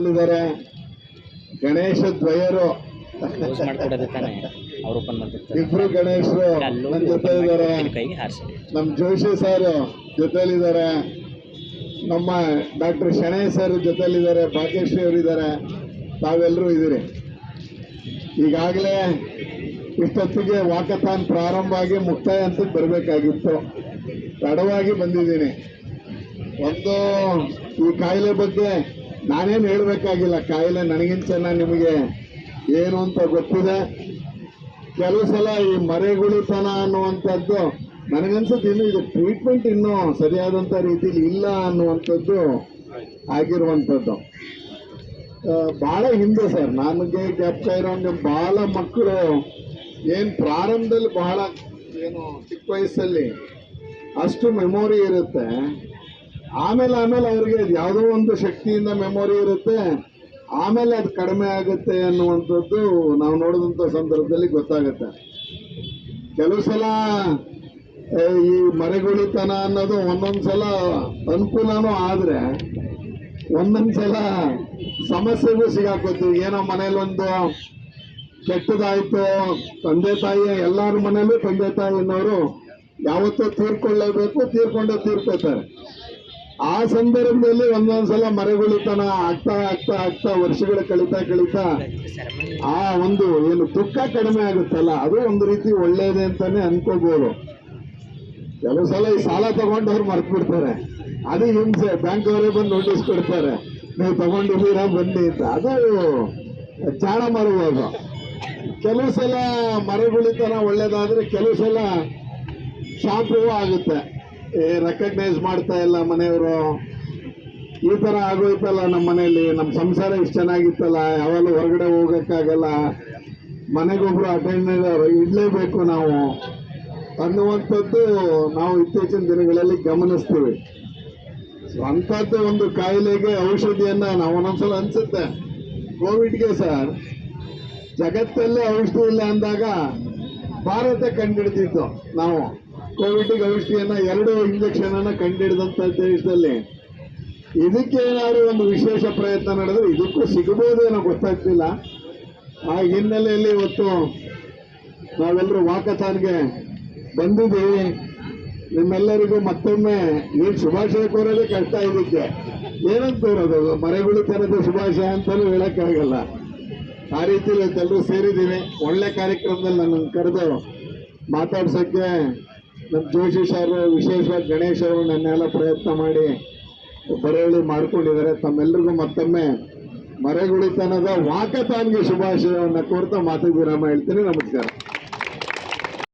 ಇದ್ದಾರೆ ಗಣೇಶ ದ್ವಯರು. ಇಬ್ರು ಗಣೇಶರು ನಮ್ಮ ನನ್ನ ಜೊತೆ ಇದ್ದಾರೆ ನಮ್ಮ ಜೋಶಿ ಸಾರು ಜೊತೆಲಿದ್ದಾರೆ. ನಮ್ಮ ಡಾಕ್ಟರ್ ಶಣೈ ಸರ್ ಜೊತೆಲಿದ್ದಾರೆ. ಭಾಗ್ಯಶ್ರೀ ಅವರು ಇದ್ದಾರೆ ತಾವೆಲ್ಲರೂ ಇದ್ದೀರಿ. ಈಗಾಗಲೇ ಇಷ್ಟೊತ್ತಿಗೆ ವಾಕಥಾನ್ ಪ್ರಾರಂಭ ಆಗಿ ಮುಕ್ತಾಯ ಅಂತ ಬರಬೇಕಾಗಿತ್ತು. ತಡವಾಗಿ ಬಂದಿದ್ದೀನಿ. ಒಂದು ಈ ಕಾಯಿಲೆ ಬಗ್ಗೆ ನಾನೇನು ಹೇಳಬೇಕಾಗಿಲ್ಲ, ಕಾಯಿಲೆ ನನಗಿಂತ ನಿಮಗೆ ಏನು ಅಂತ ಗೊತ್ತಿದೆ. ಕೆಲವು ಸಲ ಈ ಮರೆಗುಳಿತನ ಅನ್ನುವಂಥದ್ದು ನನಗನ್ಸುತ್ತೆ ಇನ್ನು ಇದು ಟ್ರೀಟ್ಮೆಂಟ್ ಇನ್ನೂ ಸರಿಯಾದಂಥ ರೀತಿಯಲ್ಲಿ ಇಲ್ಲ ಅನ್ನುವಂಥದ್ದು ಆಗಿರುವಂಥದ್ದು. ಭಾಳ ಹಿಂದೆ ಸರ್, ನನಗೆ ಜ್ಞಾಪಕ ಇರೋಂಗೆ ಭಾಳ ಮಕ್ಕಳು ಏನು ಪ್ರಾರಂಭದಲ್ಲಿ ಬಹಳ ಏನು ಚಿಕ್ಕ ವಯಸ್ಸಲ್ಲಿ ಅಷ್ಟು ಮೆಮೊರಿ ಇರುತ್ತೆ. ಆಮೇಲೆ ಆಮೇಲೆ ಅವ್ರಿಗೆ ಯಾವುದೋ ಒಂದು ಶಕ್ತಿಯಿಂದ ಮೆಮೊರಿ ಇರುತ್ತೆ. ಆಮೇಲೆ ಅದು ಕಡಿಮೆ ಆಗುತ್ತೆ ಅನ್ನುವಂಥದ್ದು ನಾವು ನೋಡಿದಂಥ ಸಂದರ್ಭದಲ್ಲಿ ಗೊತ್ತಾಗುತ್ತೆ. ಕೆಲವು ಸಲ ಈ ಮರೆಗುಳಿತನ ಅನ್ನೋದು ಒಂದೊಂದು ಸಲ ಅನುಕೂಲನೂ ಆದರೆ ಒಂದೊಂದು ಸಲ ಸಮಸ್ಯೆಗೂ ಸಿಗಾಕೋತೀವಿ ಏನೋ ಮನೇಲೊಂದು ಕೆಟ್ಟದಾಯ್ತು, ತಂದೆ ತಾಯಿ ಎಲ್ಲರ ಮನೇಲೂ ತಂದೆ ತಾಯಿ ಅನ್ನೋರು ಯಾವತ್ತೂ ತೀರ್ಕೊಳ್ಳೇಬೇಕು ತೀರ್ಕೊಂಡೇ ತೀರ್ಕೋತಾರೆ ಆ ಸಂದರ್ಭದಲ್ಲಿ ಒಂದೊಂದ್ಸಲ ಮರೆಗುಳಿತನ, ಆಗ್ತಾ ಆಗ್ತಾ ಆಗ್ತಾ, ವರ್ಷಗಳು ಕಳೀತಾ ಕಳೀತಾ ಆ ಒಂದು ಏನು ದುಃಖ ಕಡಿಮೆ ಆಗುತ್ತಲ್ಲ, ಅದು ಒಂದು ರೀತಿ ಒಳ್ಳೇದೇ ಅಂತಾನೆ ಅನ್ಕೋಬಹುದು ಕೆಲವು ಸಲ ಈ ಸಾಲ ತಗೊಂಡವ್ರು ಮರ್ತು ಬಿಡ್ತಾರೆ ಅದು ಹಿಂಸೆ ಬ್ಯಾಂಕ್ ಅವರೇ ಬಂದು ನೋಟಿಸ್ ಕೊಡ್ತಾರೆ. ನೀವು ತಗೊಂಡಿದ್ದೀರಾ, ಬನ್ನಿ ಅಂತ. ಅದು ಚಾಣ ಮರಬಹುದು ಕೆಲವು ಸಲ ಮರಗುಳಿತನ ಒಳ್ಳೇದಾದ್ರೆ, ಕೆಲವು ಸಲ ಶಾಪವೂ ಆಗುತ್ತೆ. ರೆಕಗ್ನೈಸ್ ಮಾಡ್ತಾ ಇಲ್ಲ ಮನೆಯವರು. ಈ ಥರ ಆಗೋಯ್ತಲ್ಲ ನಮ್ಮ ಮನೆಯಲ್ಲಿ. ನಮ್ಮ ಸಂಸಾರ ಇಷ್ಟು ಚೆನ್ನಾಗಿತ್ತಲ್ಲ, ಯಾವಾಗಲೂ ಹೊರಗಡೆ ಹೋಗೋಕ್ಕಾಗಲ್ಲ. ಮನೆಗೊಬ್ರು ಅಟೆಂಡರ್ ಇಡಲೇಬೇಕು ನಾವು. ಅನ್ನುವಂಥದ್ದು ನಾವು ಇತ್ತೀಚಿನ ದಿನಗಳಲ್ಲಿ ಗಮನಿಸ್ತೀವಿ. ಅಂಥದ್ದೇ ಒಂದು ಕಾಯಿಲೆಗೆ ಔಷಧಿಯನ್ನ ನಾವು ಒಂದೊಂದ್ಸಲ ಅನ್ಸುತ್ತೆ ಕೋವಿಡ್ಗೆ ಸರ್, ಜಗತ್ತಲ್ಲೇ ಔಷಧಿ ಇಲ್ಲ ಅಂದಾಗ ಭಾರತ ಕಂಡಿಡ್ದಿದ್ದು ನಾವು. ಕೋವಿಡ್ಗೆ ಔಷಧಿಯನ್ನ ಎರಡು ಇಂಜೆಕ್ಷನ್ ಅನ್ನ ಕಂಡಿಡಿದಂತ ದೇಶದಲ್ಲಿ ಇದಕ್ಕೆ ಏನಾದ್ರು ಒಂದು ವಿಶೇಷ ಪ್ರಯತ್ನ ನಡೆದ್ರೆ ಇದಕ್ಕೂ ಸಿಗಬಹುದೇನೋ ಗೊತ್ತಾಗ್ತಿಲ್ಲ. ಆ ಹಿನ್ನೆಲೆಯಲ್ಲಿ ಇವತ್ತು ನಾವೆಲ್ಲರೂ ವಾಕಥಾನ್ಗೆ ಬಂದಿದ್ದೀವಿ. ನಿಮ್ಮೆಲ್ಲರಿಗೂ ಮತ್ತೊಮ್ಮೆ ನೀವು ಶುಭಾಶಯ ಕೋರೋದೇ ಕಷ್ಟ ಇದಕ್ಕೆ. ಏನಂತ ಕೋರೋದು? ತರದ ಶುಭಾಶಯ ಅಂತಲೂ ಹೇಳೋಕ್ಕಾಗಲ್ಲ. ಆ ರೀತಿಯಲ್ಲಿ ಎಲ್ಲರೂ ಸೇರಿದ್ದೀವಿ. ಒಳ್ಳೆ ಕಾರ್ಯಕ್ರಮದಲ್ಲಿ ನನ್ನನ್ನು ಕರೆದು ಮಾತಾಡ್ಸೋಕ್ಕೆ ನಮ್ಮ ಜೋಶಿ ಸರ್, ವಿಶೇಷವಾಗಿ ಗಣೇಶ್ ಅವರು ನನ್ನೆಲ್ಲ ಪ್ರಯತ್ನ ಮಾಡಿ ಬರೆಯಳಿ ಮಾಡ್ಕೊಂಡಿದ್ದಾರೆ. ತಮ್ಮೆಲ್ಲರಿಗೂ ಮತ್ತೊಮ್ಮೆ ಮರೆಗುಳಿತನದ ವಾಕತಾನ್ಗೆ ಶುಭಾಶಯವನ್ನು ಕೋರ್ತಾ ಮಾತಿಗೆ ವಿರಾಮ ಹೇಳ್ತೀನಿ. ನಮಸ್ಕಾರ.